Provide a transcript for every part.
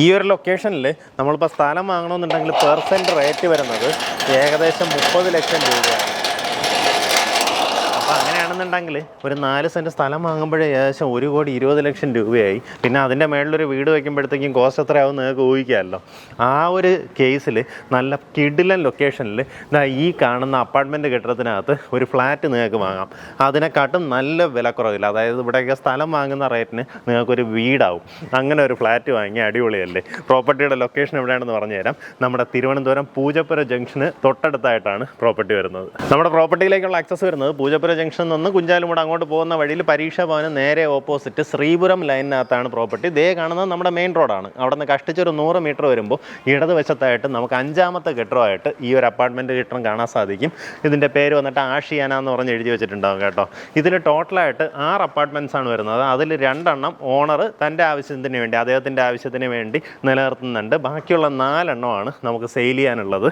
ഈ ഒരു ലൊക്കേഷനിൽ നമ്മളിപ്പോൾ സ്ഥലം വാങ്ങണമെന്നുണ്ടെങ്കിൽ പെർസെന്റ് റേറ്റ് വരുന്നത് ഏകദേശം മുപ്പത് ലക്ഷം രൂപയാണ്. അങ്ങനെയാണെന്നുണ്ടെങ്കിൽ ഒരു നാല് സെന്റ് സ്ഥലം വാങ്ങുമ്പോഴേ ഏകദേശം ഒരു കോടി ഇരുപത് ലക്ഷം രൂപയായി. പിന്നെ അതിന്റെ മേളിലൊരു വീട് വയ്ക്കുമ്പോഴത്തേക്കും കോസ്റ്റ് എത്രയാവും നിങ്ങൾക്ക് ഊഹിക്കാമല്ലോ. ആ ഒരു കേസിൽ നല്ല കിഡിലൻ ലൊക്കേഷനിൽ ഈ കാണുന്ന അപ്പാർട്ട്മെന്റ് കെട്ടിടത്തിനകത്ത് ഒരു ഫ്ലാറ്റ് നിങ്ങൾക്ക് വാങ്ങാം. അതിനെക്കാട്ടും നല്ല വിലക്കുറവില്ല. അതായത് ഇവിടെയൊക്കെ സ്ഥലം വാങ്ങുന്ന റേറ്റിന് നിങ്ങൾക്കൊരു വീടാവും. അങ്ങനെ ഒരു ഫ്ലാറ്റ് വാങ്ങി അടിപൊളിയല്ലേ? പ്രോപ്പർട്ടിയുടെ ലൊക്കേഷൻ എവിടെയാണെന്ന് പറഞ്ഞു തരാം നമ്മുടെ തിരുവനന്തപുരം പൂജപ്പുര ജംഗ്ഷന് തൊട്ടടുത്തായിട്ടാണ് പ്രോപ്പർട്ടി വരുന്നത്. നമ്മുടെ പ്രോപ്പർട്ടിയിലേക്കുള്ള ആക്സസ് വരുന്നത് പൂജപ്പുര ജംഗ്ഷനിൽ നിന്ന് കുഞ്ചാലുമൂട് അങ്ങോട്ട് പോകുന്ന വഴിയിൽ പരീക്ഷാ ഭവന് നേരെ ഓപ്പോസിറ്റ് ശ്രീപുരം ലൈനിനകത്താണ് പ്രോപ്പർട്ടി ദേ കാണുന്നത് നമ്മുടെ മെയിൻ റോഡാണ് അവിടെ നിന്ന് കഷ്ടിച്ചൊരു നൂറ് മീറ്റർ വരുമ്പോൾ ഇടതുവശത്തായിട്ട് നമുക്ക് അഞ്ചാമത്തെ കെട്ടിടമായിട്ട് ഈ ഒരു അപ്പാർട്ട്മെന്റ് കെട്ടിടം കാണാൻ സാധിക്കും. ഇതിന്റെ പേര് വന്നിട്ട് ആഷിയാന എന്ന് പറഞ്ഞ് എഴുതി വെച്ചിട്ടുണ്ടാവും കേട്ടോ. ഇതിൽ ടോട്ടലായിട്ട് ആറ് അപ്പാർട്ട്മെന്റ്സ് ആണ് വരുന്നത്. അതിൽ രണ്ടെണ്ണം ഓണർ തന്റെ ആവശ്യത്തിന് വേണ്ടി അദ്ദേഹത്തിന്റെ ആവശ്യത്തിന് വേണ്ടി നിലനിർത്തുന്നുണ്ട്. ബാക്കിയുള്ള നാലെണ്ണമാണ് നമുക്ക് സെയിൽ ചെയ്യാനുള്ളത്.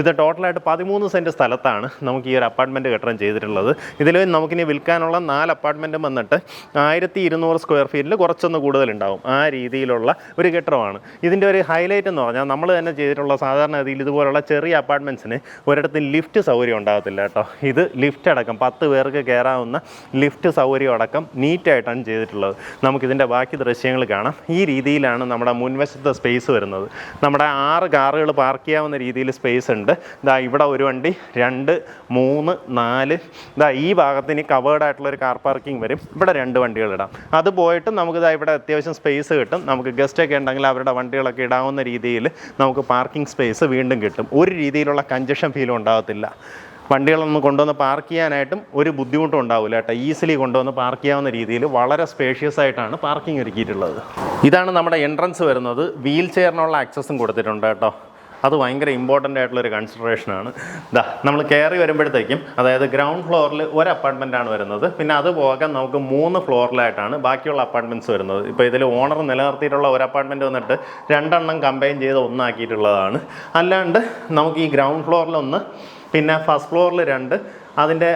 ഇത് ടോട്ടലായിട്ട് പതിമൂന്ന് സെന്റ് സ്ഥലത്താണ് നമുക്ക് ഈ ഒരു അപ്പാർട്ട്മെന്റ് കെട്ടിടം ചെയ്തിട്ടുള്ളത്. ഇതിൽ നമുക്കിനി വിൽക്കാനുള്ള നാല് അപ്പാർട്ട്മെന്റും വന്നിട്ട് ആയിരത്തി ഇരുന്നൂറ് സ്ക്വയർ ഫീറ്റിൽ കുറച്ചൊന്ന് കൂടുതലുണ്ടാവും. ആ രീതിയിലുള്ള ഒരു കെട്ടിടമാണ്. ഇതിന്റെ ഒരു ഹൈലൈറ്റ് എന്ന് പറഞ്ഞാൽ നമ്മൾ തന്നെ ചെയ്തിട്ടുള്ള സാധാരണ ഗതിയിൽ ഇതുപോലുള്ള ചെറിയ അപ്പാർട്ട്മെന്റ്സിന് ഒരിടത്ത് ലിഫ്റ്റ് സൗകര്യം ഉണ്ടാകത്തില്ല കേട്ടോ. ഇത് ലിഫ്റ്റ് അടക്കം പത്ത് പേർക്ക് കയറാവുന്ന ലിഫ്റ്റ് സൗകര്യം അടക്കം നീറ്റായിട്ടാണ് ചെയ്തിട്ടുള്ളത്. നമുക്കിതിന്റെ ബാക്കി ദൃശ്യങ്ങൾ കാണാം. ഈ രീതിയിലാണ് നമ്മുടെ മുൻവശത്തെ സ്പേസ് വരുന്നത്. നമ്മുടെ ആറ് കാറുകൾ പാർക്ക് ചെയ്യാവുന്ന രീതിയിൽ സ്പേസ് ഉണ്ട്. ഇതാ ഇവിടെ ഒരു വണ്ടി രണ്ട് മൂന്ന് നാല്. ഇതാ ഈ ഭാഗത്ത് ഇനി കവേർഡ് ആയിട്ടുള്ള ഒരു കാർ പാർക്കിംഗ് വരും. ഇവിടെ രണ്ട് വണ്ടികൾ ഇടാം. അത് പോയിട്ട് നമുക്ക് ഇതാ ഇവിടെ അത്യാവശ്യം സ്പേസ് കിട്ടും. നമുക്ക് ഗസ്റ്റ് ഒക്കെ ഉണ്ടെങ്കിൽ അവരുടെ വണ്ടികളൊക്കെ ഇടാവുന്ന രീതിയിൽ നമുക്ക് പാർക്കിംഗ് സ്പേസ് വീണ്ടും കിട്ടും. ഒരു രീതിയിലുള്ള കഞ്ചഷൻ ഫീലും ഉണ്ടാകത്തില്ല. വണ്ടികളൊന്നും കൊണ്ടുവന്ന് പാർക്ക് ചെയ്യാനായിട്ടും ഒരു ബുദ്ധിമുട്ടും ഉണ്ടാവില്ല കേട്ടോ. ഈസിലി കൊണ്ടുവന്ന് പാർക്ക് ചെയ്യാവുന്ന രീതിയിൽ വളരെ സ്പേഷ്യസ് ആയിട്ടാണ് പാർക്കിംഗ് ഒരുക്കിയിട്ടുള്ളത്. ഇതാണ് നമ്മുടെ എൻട്രൻസ് വരുന്നത്. വീൽ ചെയറിനുള്ള ആക്സസും കൊടുത്തിട്ടുണ്ട് കേട്ടോ. അത് ഭയങ്കര ഇമ്പോർട്ടന്റ് ആയിട്ടുള്ളൊരു കൺസിഡറേഷനാണ് ഇതാ നമ്മൾ കയറി വരുമ്പോഴത്തേക്കും അതായത് ഗ്രൗണ്ട് ഫ്ലോറിൽ ഒരു അപ്പാർട്ട്മെന്റാണ് വരുന്നത്. പിന്നെ അത് പോകാൻ നമുക്ക് മൂന്ന് ഫ്ലോറിലായിട്ടാണ് ബാക്കിയുള്ള അപ്പാർട്ട്മെന്റ്സ് വരുന്നത്. ഇപ്പോൾ ഇതിൽ ഓണർ നിലനിർത്തിയിട്ടുള്ള ഒരു അപ്പാർട്ട്മെന്റ് വന്നിട്ട് രണ്ടെണ്ണം കമ്പൈൻ ചെയ്ത് ഒന്നാക്കിയിട്ടുള്ളതാണ്. അല്ലാണ്ട് നമുക്ക് ഈ ഗ്രൗണ്ട് ഫ്ലോറിലൊന്ന് പിന്നെ ഫസ്റ്റ് ഫ്ലോറിൽ രണ്ട് അതിന്റെ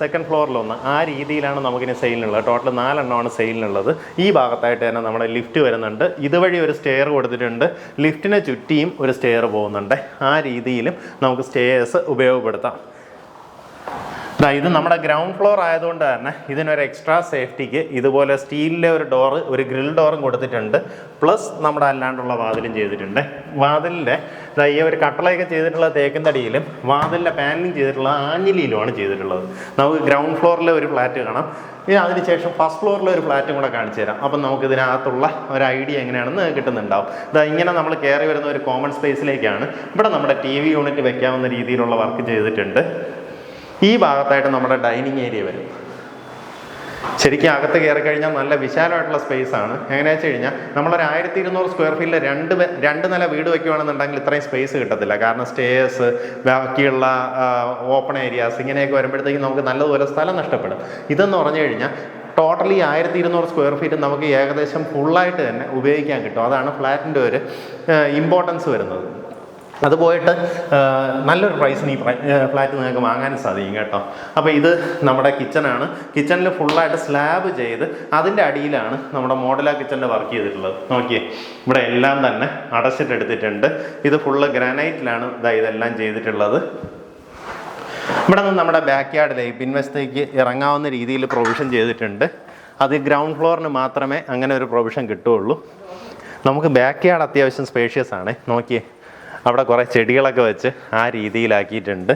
സെക്കൻഡ് ഫ്ലോറിലൊന്ന് ആ രീതിയിലാണ് നമുക്കിനി സെയിലിനുള്ളത് ടോട്ടൽ നാലെണ്ണമാണ് സെയിലിനുള്ളത് ഈ ഭാഗത്തായിട്ട് തന്നെ നമ്മുടെ ലിഫ്റ്റ് വരുന്നുണ്ട്. ഇതുവഴി ഒരു സ്റ്റെയർ കൊടുത്തിട്ടുണ്ട്. ലിഫ്റ്റിനെ ചുറ്റിയും ഒരു സ്റ്റെയർ പോകുന്നുണ്ട്. ആ രീതിയിലും നമുക്ക് സ്റ്റേയേഴ്സ് ഉപയോഗപ്പെടുത്താം. ഇത് നമ്മുടെ ഗ്രൗണ്ട് ഫ്ലോർ ആയതുകൊണ്ട് തന്നെ ഇതിനൊരു എക്സ്ട്രാ സേഫ്റ്റിക്ക് ഇതുപോലെ സ്റ്റീലിലെ ഒരു ഡോറ് ഒരു ഗ്രിൽ ഡോറും കൊടുത്തിട്ടുണ്ട്. പ്ലസ് നമ്മുടെ അല്ലാണ്ടുള്ള വാതിലും ചെയ്തിട്ടുണ്ട്. വാതിലിന്റെ ഈ ഒരു കട്ടളയൊക്കെ ചെയ്തിട്ടുള്ള തേക്കുന്നടിയിലും വാതിലിന്റെ പാനലിംഗ് ചെയ്തിട്ടുള്ള ആഞ്ഞിലിയിലുമാണ് ചെയ്തിട്ടുള്ളത്. നമുക്ക് ഗ്രൗണ്ട് ഫ്ലോറിലെ ഒരു ഫ്ലാറ്റ് കാണാം. ഇനി അതിനുശേഷം ഫസ്റ്റ് ഫ്ലോറിലെ ഒരു ഫ്ലാറ്റും കൂടെ കാണിച്ചു തരാം. അപ്പം നമുക്ക് ഇതിനകത്തുള്ള ഒരു ഐഡിയ എങ്ങനെയാണെന്ന് കിട്ടുന്നുണ്ടാവും. ഇതാ ഇങ്ങനെ നമ്മൾ കയറി വരുന്ന ഒരു കോമൺ സ്പേസിലേക്കാണ് ഇവിടെ നമ്മുടെ ടി വി യൂണിറ്റ് വെക്കാവുന്ന രീതിയിലുള്ള വർക്ക് ചെയ്തിട്ടുണ്ട്. ഈ ഭാഗത്തായിട്ട് നമ്മുടെ ഡൈനിങ് ഏരിയ വരും. ശരിക്കും അകത്ത് കയറി കഴിഞ്ഞാൽ നല്ല വിശാലമായിട്ടുള്ള സ്പേസ് ആണ്. എങ്ങനെയാണെന്ന് വെച്ച് കഴിഞ്ഞാൽ നമ്മളൊരു ആയിരത്തി ഇരുന്നൂറ് സ്ക്വയർ ഫീറ്റിൽ രണ്ട് രണ്ട് നില വീട് വെക്കുകയാണെന്നുണ്ടെങ്കിൽ ഇത്രയും സ്പേസ് കിട്ടത്തില്ല. കാരണം സ്റ്റേഴ്സ് ബാക്കിയുള്ള ഓപ്പൺ ഏരിയാസ് ഇങ്ങനെയൊക്കെ വരുമ്പോഴത്തേക്കും നമുക്ക് നല്ലതുപോലെ സ്ഥലം നഷ്ടപ്പെടും. ഇതെന്ന് പറഞ്ഞു കഴിഞ്ഞാൽ ടോട്ടലി ആയിരത്തി ഇരുന്നൂറ് സ്ക്വയർ ഫീറ്റ് നമുക്ക് ഏകദേശം ഫുള്ളായിട്ട് തന്നെ ഉപയോഗിക്കാൻ കിട്ടും. അതാണ് ഫ്ലാറ്റിന്റെ ഒരു ഇമ്പോർട്ടൻസ് വരുന്നത്. അത് പോയിട്ട് നല്ലൊരു പ്രൈസിന് ഈ ഫ്ലാറ്റ് നിങ്ങൾക്ക് വാങ്ങാൻ സാധിക്കും കേട്ടോ. അപ്പോൾ ഇത് നമ്മുടെ കിച്ചണാണ് കിച്ചണിൽ ഫുള്ളായിട്ട് സ്ലാബ് ചെയ്ത് അതിന്റെ അടിയിലാണ് നമ്മുടെ മോഡല കിച്ചണിൽ വർക്ക് ചെയ്തിട്ടുള്ളത്. നോക്കിയേ ഇവിടെ എല്ലാം തന്നെ അടച്ചിട്ടെടുത്തിട്ടുണ്ട് ഇത് ഫുള്ള് ഗ്രാനൈറ്റിലാണ് ഇതാ ഇതെല്ലാം ചെയ്തിട്ടുള്ളത്. ഇവിടെ നിന്ന് നമ്മുടെ ബാക്ക് യാർഡിലെ പിൻവശത്തേക്ക് ഇറങ്ങാവുന്ന രീതിയിൽ പ്രൊവിഷൻ ചെയ്തിട്ടുണ്ട്. അത് ഗ്രൗണ്ട് ഫ്ലോറിന് മാത്രമേ അങ്ങനെ ഒരു പ്രൊവിഷൻ കിട്ടുകയുള്ളൂ. നമുക്ക് ബാക്ക് യാർഡ് അത്യാവശ്യം സ്പേഷ്യസ് ആണ്. നോക്കിയേ അവിടെ കുറേ ചെടികളൊക്കെ വെച്ച് ആ രീതിയിലാക്കിയിട്ടുണ്ട്.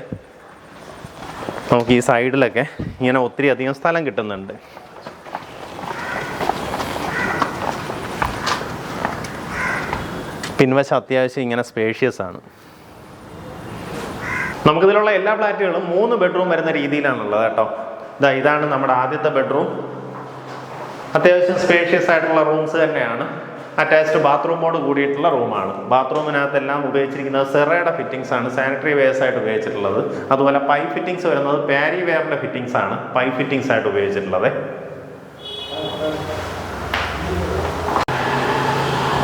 നമുക്ക് ഈ സൈഡിലൊക്കെ ഇങ്ങനെ ഒത്തിരി അധികം സ്ഥലം കിട്ടുന്നുണ്ട്. പിൻവശം അത്യാവശ്യം ഇങ്ങനെ സ്പേഷ്യസ് ആണ്. നമുക്കിതിലുള്ള എല്ലാ ഫ്ലാറ്റുകളും മൂന്ന് ബെഡ്റൂം വരുന്ന രീതിയിലാണുള്ളത് കേട്ടോ. ഇതാ ഇതാണ് നമ്മുടെ ആദ്യത്തെ ബെഡ്റൂം. അത്യാവശ്യം സ്പേഷ്യസ് ആയിട്ടുള്ള റൂംസ് തന്നെയാണ്. അറ്റാച്ച്ഡ് ബാത്റൂമോട് കൂടിയിട്ടുള്ള റൂമാണ് ബാത്റൂമിനകത്തെല്ലാം ഉപയോഗിച്ചിരിക്കുന്നത് സെറയുടെ ഫിറ്റിംഗ്സ് ആണ്. സാനിറ്ററി വെയർസ് ആയിട്ട് ഉപയോഗിച്ചിട്ടുള്ളത്. അതുപോലെ പൈ ഫിറ്റിംഗ്സ് വരുന്നത് പാരി വെയറിന്റെ ഫിറ്റിംഗ്സ് ആണ്. പൈ ഫിറ്റിംഗ്സ് ആയിട്ട് ഉപയോഗിച്ചിട്ടുള്ളത്.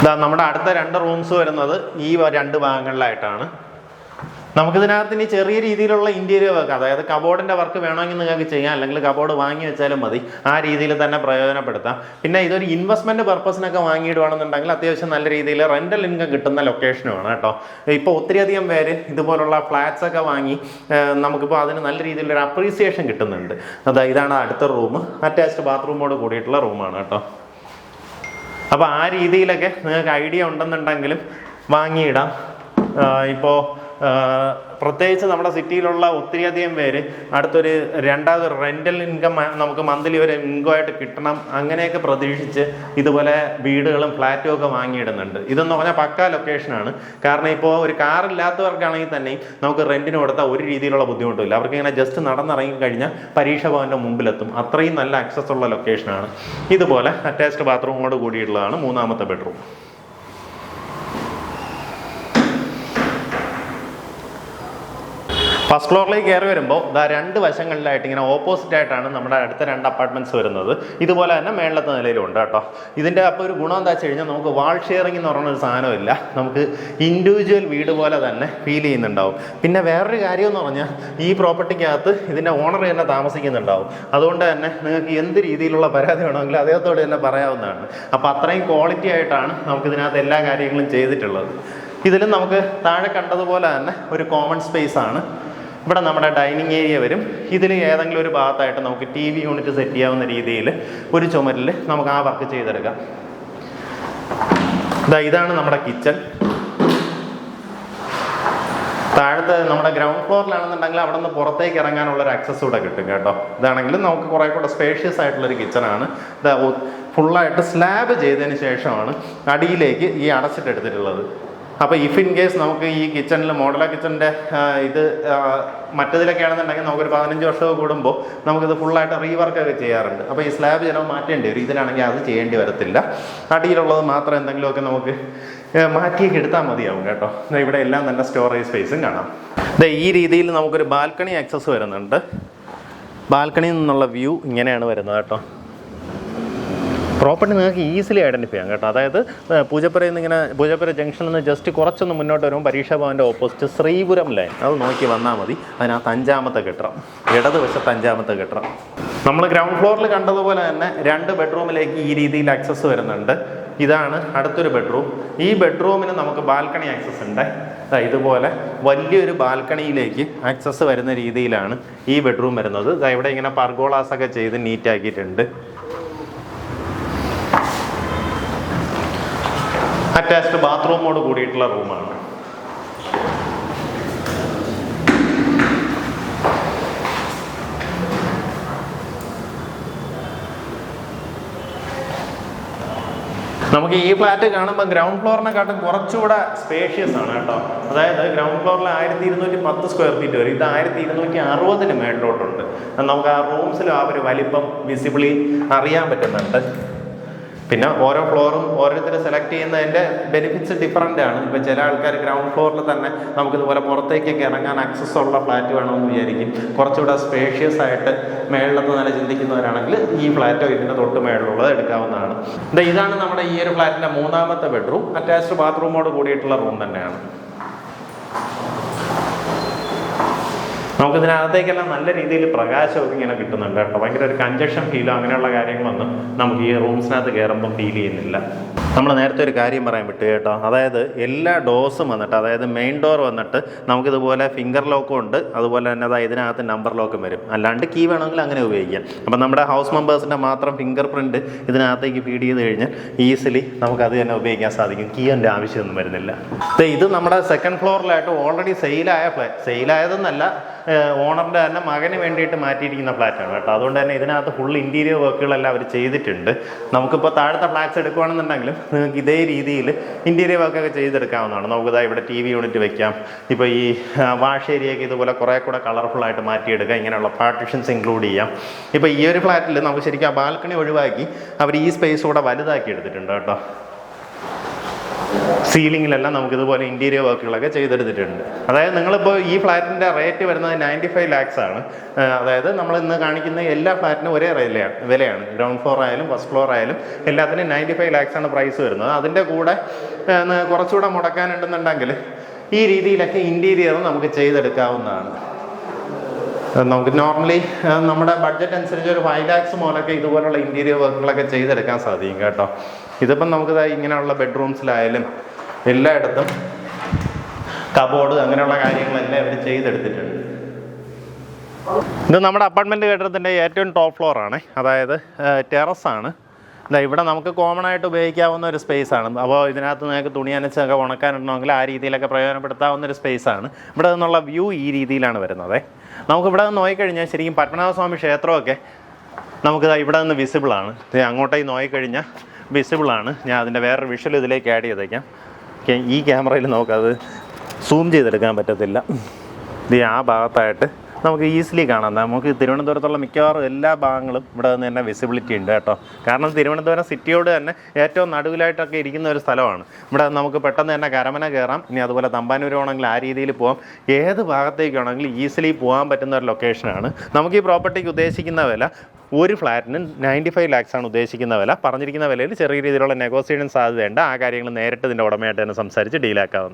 ഇതാ നമ്മുടെ അടുത്ത രണ്ട് റൂംസ് വരുന്നത് ഈ രണ്ട് ഭാഗങ്ങളിലായിട്ടാണ്. നമുക്കിതിനകത്ത് ഇനി ചെറിയ രീതിയിലുള്ള ഇന്റീരിയർ വർക്ക് അതായത് കബോർഡിന്റെ വർക്ക് വേണമെങ്കിൽ നിങ്ങൾക്ക് ചെയ്യാം. അല്ലെങ്കിൽ കബോർഡ് വാങ്ങി വെച്ചാലും മതി. ആ രീതിയിൽ തന്നെ പ്രയോജനപ്പെടുത്താം. പിന്നെ ഇതൊരു ഇൻവെസ്റ്റ്മെന്റ് പർപ്പസിനൊക്കെ വാങ്ങിയിടുവാണെന്നുണ്ടെങ്കിൽ അത്യാവശ്യം നല്ല രീതിയിൽ റെന്റൽ ഇൻകം കിട്ടുന്ന ലൊക്കേഷനുമാണ് കേട്ടോ. ഇപ്പോൾ ഒത്തിരിയധികം പേര് ഇതുപോലുള്ള ഫ്ലാറ്റ്സ് ഒക്കെ വാങ്ങി നമുക്കിപ്പോൾ അതിന് നല്ല രീതിയിലൊരു അപ്രീസിയേഷൻ കിട്ടുന്നുണ്ട്. അതായത് ഇതാണ് അടുത്ത റൂം അറ്റാച്ച്ഡ് ബാത്റൂമോട് കൂടിയിട്ടുള്ള റൂമാണ് കേട്ടോ. അപ്പോൾ ആ രീതിയിലൊക്കെ നിങ്ങൾക്ക് ഐഡിയ ഉണ്ടെന്നുണ്ടെങ്കിലും വാങ്ങിയിടാം. ഇപ്പോൾ പ്രത്യേകിച്ച് നമ്മുടെ സിറ്റിയിലുള്ള ഒത്തിരിയധികം പേര് അടുത്തൊരു രണ്ടാമത് റെന്റൽ ഇൻകം നമുക്ക് മന്ത്ലി ഒരു ഇൻകമായിട്ട് കിട്ടണം അങ്ങനെയൊക്കെ പ്രതീക്ഷിച്ച് ഇതുപോലെ വീടുകളും ഫ്ലാറ്റും ഒക്കെ വാങ്ങിയിടുന്നുണ്ട്. ഇതെന്ന് പറഞ്ഞാൽ പക്കാ ലൊക്കേഷനാണ് കാരണം ഇപ്പോൾ ഒരു കാർ ഇല്ലാത്തവർക്കാണെങ്കിൽ തന്നെ നമുക്ക് റെന്റിന് കൊടുത്താൽ ഒരു രീതിയിലുള്ള ബുദ്ധിമുട്ടില്ല അവർക്ക് ഇങ്ങനെ ജസ്റ്റ് നടന്നിറങ്ങി കഴിഞ്ഞാൽ പരീക്ഷ ഭവന്റെ മുമ്പിലെത്തും. അത്രയും നല്ല ആക്സസ് ഉള്ള ലൊക്കേഷനാണ് ഇതുപോലെ അറ്റാച്ച്ഡ് ബാത്റൂമോട് കൂടിയിട്ടുള്ളതാണ് മൂന്നാമത്തെ ബെഡ്റൂം ഫസ്റ്റ് ഫ്ലോറിലേക്ക് കയറി വരുമ്പോൾ ഇതാ രണ്ട് വശങ്ങളിലായിട്ട് ഇങ്ങനെ ഓപ്പോസിറ്റ് ആയിട്ടാണ് നമ്മുടെ അടുത്ത രണ്ട് അപ്പാർട്ട്മെന്റ്സ് വരുന്നത്. ഇതുപോലെ തന്നെ മേളത്തെ നിലയിലും ഉണ്ട് കേട്ടോ. ഇതിന്റെ അപ്പോൾ ഒരു ഗുണം എന്താ വെച്ച് കഴിഞ്ഞാൽ നമുക്ക് വാൾ ഷെയറിംഗ് എന്ന് പറയുന്ന ഒരു സാധനമില്ല നമുക്ക് ഇൻഡിവിജ്വൽ വീട് പോലെ തന്നെ ഫീൽ ചെയ്യുന്നുണ്ടാവും. പിന്നെ വേറൊരു കാര്യം എന്ന് പറഞ്ഞാൽ ഈ പ്രോപ്പർട്ടിക്കകത്ത് ഇതിന്റെ ഓണർ തന്നെ താമസിക്കുന്നുണ്ടാവും. അതുകൊണ്ട് തന്നെ നിങ്ങൾക്ക് എന്ത് രീതിയിലുള്ള പരാതി വേണമെങ്കിലും അദ്ദേഹത്തോട് തന്നെ പറയാവുന്നതാണ്. അപ്പോൾ അത്രയും ക്വാളിറ്റി ആയിട്ടാണ് നമുക്ക് ഇതിനകത്ത് എല്ലാ കാര്യങ്ങളും ചെയ്തിട്ടുള്ളത്. ഇതിലും നമുക്ക് താഴെ കണ്ടതുപോലെ തന്നെ ഒരു കോമൺ സ്പേസ് ആണ്. ഇവിടെ നമ്മുടെ ഡൈനിങ് ഏരിയ വരും. ഇതിൽ ഏതെങ്കിലും ഒരു ഭാഗത്തായിട്ട് നമുക്ക് ടി വി യൂണിറ്റ് സെറ്റ് ചെയ്യാവുന്ന രീതിയിൽ ഒരു ചുമരിൽ നമുക്ക് ആ വർക്ക് ചെയ്തെടുക്കാം. ഇതാ ഇതാണ് നമ്മുടെ കിച്ചൺ. താഴത്തെ നമ്മുടെ ഗ്രൗണ്ട് ഫ്ലോറിലാണെന്നുണ്ടെങ്കിൽ അവിടെ നിന്ന് പുറത്തേക്ക് ഇറങ്ങാനുള്ള ഒരു ആക്സസ് കൂടെ കിട്ടും കേട്ടോ. ഇതാണെങ്കിലും നമുക്ക് കുറേ കൂടെ സ്പേഷ്യസ് ആയിട്ടുള്ളൊരു കിച്ചണാണ് ഇതാ ഫുള്ളായിട്ട് സ്ലാബ് ചെയ്തതിന് ശേഷമാണ് അടിയിലേക്ക് ഈ അടച്ചിട്ട് എടുത്തിട്ടുള്ളത്. അപ്പോൾ ഇഫ് ഇൻ കേസ് നമുക്ക് ഈ കിച്ചണിൽ മോഡല കിച്ചണിന്റെ ഇത് മറ്റതിലൊക്കെ ആണെന്നുണ്ടെങ്കിൽ നമുക്കൊരു പതിനഞ്ച് വർഷമൊക്കെ കൂടുമ്പോൾ നമുക്കിത് ഫുള്ളായിട്ട് റീവർക്ക് ഒക്കെ ചെയ്യാറുണ്ട്. അപ്പോൾ ഈ സ്ലാബ് ചിലവ് മാറ്റേണ്ടി വരും. ഇതിലാണെങ്കിൽ അത് ചെയ്യേണ്ടി വരത്തില്ല. അടിയിലുള്ളത് മാത്രം എന്തെങ്കിലുമൊക്കെ നമുക്ക് മാറ്റി മാറ്റിയൊക്കെ എടുത്താൽ മതിയാവും കേട്ടോ. ഇവിടെ എല്ലാം നല്ല സ്റ്റോറേജ് സ്പേസും കാണാം. ഈ രീതിയിൽ നമുക്കൊരു ബാൽക്കണി ആക്സസ് വരുന്നുണ്ട്. ബാൽക്കണിയിൽ നിന്നുള്ള വ്യൂ ഇങ്ങനെയാണ് വരുന്നത് കേട്ടോ. പ്രോപ്പർട്ടി നിങ്ങൾക്ക് ഈസിലി ഐഡന്റിഫൈ ചെയ്യാം കേട്ടോ. അതായത് പൂജപ്പുരയിൽ നിന്ന് ഇങ്ങനെ പൂജപ്പുര ജംഗ്ഷനിൽ നിന്ന് ജസ്റ്റ് കുറച്ചൊന്ന് മുന്നോട്ട് വരുമ്പോൾ പരീക്ഷാ ഭവന്റെ ഓപ്പോസിറ്റ് ശ്രീപുരം ലൈൻ അത് നോക്കി വന്നാൽ മതി. അതിനകത്ത് അഞ്ചാമത്തെ കെട്ടിടം. ഇടതുവശത്ത് അഞ്ചാമത്തെ കെട്ടിടം. നമ്മൾ ഗ്രൗണ്ട് ഫ്ലോറിൽ കണ്ടതുപോലെ തന്നെ രണ്ട് ബെഡ്റൂമിലേക്ക് ഈ രീതിയിൽ ആക്സസ് വരുന്നുണ്ട്. ഇതാണ് അടുത്തൊരു ബെഡ്റൂം ഈ ബെഡ്റൂമിന് നമുക്ക് ബാൽക്കണി ആക്സസ് ഉണ്ട്. ഇതുപോലെ വലിയൊരു ബാൽക്കണിയിലേക്ക് ആക്സസ് വരുന്ന രീതിയിലാണ് ഈ ബെഡ്റൂം വരുന്നത്. ഇവിടെ ഇങ്ങനെ പർഗോളാസ് ഒക്കെ ചെയ്ത് നീറ്റ് അറ്റാച്ച്ഡ് ബാത്റൂമോട് കൂടിയിട്ടുള്ള റൂമാണ്. നമുക്ക് ഈ ഫ്ലാറ്റ് കാണുമ്പോൾ ഗ്രൗണ്ട് ഫ്ലോറിനെക്കാട്ടും കുറച്ചുകൂടെ സ്പേഷ്യസ് ആണ് കേട്ടോ. അതായത് ഗ്രൗണ്ട് ഫ്ലോറിൽ ആയിരത്തി ഇരുന്നൂറ്റി പത്ത് സ്ക്വയർ ഫീറ്റ് വരും. ഇത് ആയിരത്തി ഇരുന്നൂറ്റി അറുപതിന് മേളിലോട്ടുണ്ട്. നമുക്ക് ആ റൂംസിലും ആ ഒരു വലിപ്പം വിസിബിളി അറിയാൻ പറ്റുന്നുണ്ട്. പിന്നെ ഓരോ ഫ്ലോറും ഓരോരുത്തർ സെലക്ട് ചെയ്യുന്നതിന്റെ ബെനിഫിറ്റ്സ് ഡിഫറന്റ് ആണ്. ഇപ്പം ചില ആൾക്കാർ ഗ്രൗണ്ട് ഫ്ലോറിൽ തന്നെ നമുക്കിതുപോലെ പുറത്തേക്കൊക്കെ ഇറങ്ങാൻ ആക്സസ് ഉള്ള ഫ്ലാറ്റ് വേണമെന്ന് വിചാരിക്കും. കുറച്ചുകൂടെ സ്പേഷ്യസ് ആയിട്ട് മേളിലെന്ന് തന്നെ ചിന്തിക്കുന്നവരാണെങ്കിൽ ഈ ഫ്ലാറ്റോ ഇതിന്റെ തൊട്ട് മേളിലുള്ളത് എടുക്കാവുന്നതാണ്. ഇതാണ് നമ്മുടെ ഈ ഒരു ഫ്ലാറ്റിന്റെ മൂന്നാമത്തെ ബെഡ്റൂം അറ്റാച്ച്ഡ് ബാത്റൂമോട് കൂടിയിട്ടുള്ള റൂം തന്നെയാണ്. നമുക്ക് ഇതിനകത്തേക്കെല്ലാം നല്ല രീതിയിൽ പ്രകാശമൊക്കെ ഇങ്ങനെ കിട്ടുന്നുണ്ട് കേട്ടോ. ഭയങ്കര ഒരു കഞ്ചക്ഷൻ ഫീലോ അങ്ങനെയുള്ള കാര്യങ്ങളൊന്നും നമുക്ക് ഈ റൂംസിനകത്ത് കയറുമ്പോൾ ഫീൽ ചെയ്യുന്നില്ല. നമ്മൾ നേരത്തെ ഒരു കാര്യം പറയാൻ വിട്ടു കേട്ടോ. അതായത് എല്ലാ ഡോസും വന്നിട്ട് അതായത് മെയിൻ ഡോർ വന്നിട്ട് നമുക്കിതുപോലെ ഫിംഗർ ലോക്കും ഉണ്ട്. അതുപോലെ തന്നെ അതായത് ഇതിനകത്ത് നമ്പർ ലോക്കും വരും. അല്ലാണ്ട് കീ വേണമെങ്കിൽ അങ്ങനെ ഉപയോഗിക്കാം. അപ്പം നമ്മുടെ ഹൗസ് മെമ്പേഴ്സിന്റെ മാത്രം ഫിംഗർ പ്രിന്റ് ഇതിനകത്തേക്ക് ഫീഡ് ചെയ്ത് കഴിഞ്ഞാൽ ഈസിലി നമുക്ക് അത് തന്നെ ഉപയോഗിക്കാൻ സാധിക്കും. കീ എന്റെ ആവശ്യമൊന്നും വരുന്നില്ല. ഇത് നമ്മുടെ സെക്കൻഡ് ഫ്ലോറിലായിട്ട് ഓൾറെഡി സെയിലായ ഫ്ലാറ്റ് സെയിലായതെന്നല്ല ഓണറിന്റെ തന്നെ മകന് വേണ്ടിയിട്ട് മാറ്റിയിരിക്കുന്ന ഫ്ലാറ്റാണ് കേട്ടോ. അതുകൊണ്ട് തന്നെ ഇതിനകത്ത് ഫുൾ ഇന്റീരിയർ വർക്കുകളെല്ലാം അവർ ചെയ്തിട്ടുണ്ട്. നമുക്കിപ്പോൾ താഴത്തെ ഫ്ലാറ്റ്സ് എടുക്കുകയാണെന്നുണ്ടെങ്കിലും നിങ്ങൾക്ക് ഇതേ രീതിയിൽ ഇന്റീരിയർ വർക്കൊക്കെ ചെയ്തെടുക്കാവുന്നതാണ്. നമുക്കിതാ ഇവിടെ ടി വി യൂണിറ്റ് വെക്കാം. ഇപ്പോൾ ഈ വാഷ് ഏരിയയൊക്കെ ഇതുപോലെ കുറേ കൂടെ കളർഫുള്ളായിട്ട് മാറ്റിയെടുക്കാം. ഇങ്ങനെയുള്ള പാർട്ടിഷൻസ് ഇൻക്ലൂഡ് ചെയ്യാം. ഇപ്പോൾ ഈ ഒരു ഫ്ലാറ്റിൽ നമുക്ക് ശരിക്കും ആ ബാൽക്കണി ഒഴിവാക്കി അവർ ഈ സ്പേസ് കൂടെ വലുതാക്കി എടുത്തിട്ടുണ്ട് കേട്ടോ. സീലിങ്ങിലെല്ലാം നമുക്ക് ഇതുപോലെ ഇന്റീരിയർ വർക്കുകളൊക്കെ ചെയ്തെടുത്തിട്ടുണ്ട്. അതായത് നിങ്ങളിപ്പോൾ ഈ ഫ്ലാറ്റിന്റെ റേറ്റ് വരുന്നത് നയന്റി ഫൈവ് ലാക്സ് ആണ് അതായത് നമ്മൾ ഇന്ന് കാണിക്കുന്ന എല്ലാ ഫ്ലാറ്റിനും ഒരേ വിലയാണ് വിലയാണ്. ഗ്രൗണ്ട് ഫ്ലോർ ആയാലും ഫസ്റ്റ് ഫ്ലോർ ആയാലും എല്ലാത്തിനും നയന്റി ഫൈവ് ലാക്സ് ആണ് പ്രൈസ് വരുന്നത്. അതിന്റെ കൂടെ കുറച്ചുകൂടെ മുടക്കാനുണ്ടെന്നുണ്ടെങ്കിൽ ഈ രീതിയിലൊക്കെ ഇന്റീരിയർ നമുക്ക് ചെയ്തെടുക്കാവുന്നതാണ്. നമുക്ക് നോർമലി നമ്മുടെ ബഡ്ജറ്റ് അനുസരിച്ച് ഒരു ഫൈവ് ലാക്സ് മുതലൊക്കെ ഇതുപോലുള്ള ഇന്റീരിയർ വർക്കുകളൊക്കെ ചെയ്തെടുക്കാൻ സാധിക്കും കേട്ടോ. ഇതിപ്പം നമുക്ക് ഇങ്ങനെയുള്ള ബെഡ്റൂംസിലായാലും എല്ലായിടത്തും കബോർഡ് അങ്ങനെയുള്ള കാര്യങ്ങളെല്ലാം ഇവർ ചെയ്തെടുത്തിട്ടുണ്ട്. ഇത് നമ്മുടെ അപ്പാർട്ട്മെന്റ് കെട്ടിടത്തിന്റെ ഏറ്റവും ടോപ്പ് ഫ്ലോറാണ് അതായത് ടെറസാണ് ഇതാ ഇവിടെ നമുക്ക് കോമൺ ആയിട്ട് ഉപയോഗിക്കാവുന്ന ഒരു സ്പേസ് ആണ്. അപ്പോൾ ഇതിനകത്ത് നിങ്ങൾക്ക് തുണി അനച്ചൊക്കെ ഉണക്കാനുണ്ടെങ്കിൽ ആ രീതിയിലൊക്കെ പ്രയോജനപ്പെടുത്താവുന്ന ഒരു സ്പേസ് ആണ്. ഇവിടെ നിന്നുള്ള വ്യൂ ഈ രീതിയിലാണ് വരുന്നത്. നമുക്ക് ഇവിടെ നിന്ന് നോക്കിക്കഴിഞ്ഞാൽ ശരിക്കും പത്മനാഭസ്വാമി ക്ഷേത്രമൊക്കെ നമുക്ക് ഇവിടെ നിന്ന് ദേ അങ്ങോട്ടേക്ക് നോക്കിക്കഴിഞ്ഞാൽ വിസിബിൾ ആണ്. ഞാൻ അതിന്റെ വേറൊരു വിഷ്വൽ ഇതിലേക്ക് ആഡ് ചെയ്തേക്കാം. ഈ ക്യാമറയിൽ നമുക്കത് സൂം ചെയ്തെടുക്കാൻ പറ്റത്തില്ല. ഇത് ആ ഭാഗത്തായിട്ട് നമുക്ക് ഈസിലി കാണാം. നമുക്ക് തിരുവനന്തപുരത്തുള്ള മിക്കവാറും എല്ലാ ഭാഗങ്ങളും ഇവിടെ നിന്ന് തന്നെ വിസിബിലിറ്റി ഉണ്ട് കേട്ടോ. കാരണം തിരുവനന്തപുരം സിറ്റിയോട് തന്നെ ഏറ്റവും നടുവിലായിട്ടൊക്കെ ഇരിക്കുന്ന ഒരു സ്ഥലമാണ്. ഇവിടെ നമുക്ക് പെട്ടെന്ന് തന്നെ കരമന കയറാം ഇനി അതുപോലെ തമ്പാനൂർ ആ രീതിയിൽ പോകാം ഏത് ഭാഗത്തേക്കാണെങ്കിലും ഈസിലി പോകാൻ പറ്റുന്ന ഒരു ലൊക്കേഷനാണ് നമുക്ക് ഈ പ്രോപ്പർട്ടിക്ക് ഉദ്ദേശിക്കുന്ന വില ഒരു ഫ്ലാറ്റിന് നയന്റി ഫൈവ് ലാക്സ് ആണ് ഉദ്ദേശിക്കുന്ന വില. പറഞ്ഞിരിക്കുന്ന വിലയിൽ ചെറിയ രീതിയിലുള്ള നെഗോസിയേഷൻ സാധ്യതയുണ്ട്. ആ കാര്യങ്ങൾ നേരിട്ട് ഇതിന്റെ ഉടമയായിട്ട് തന്നെ സംസാരിച്ച് ഡീലാക്കാവുന്നതാണ്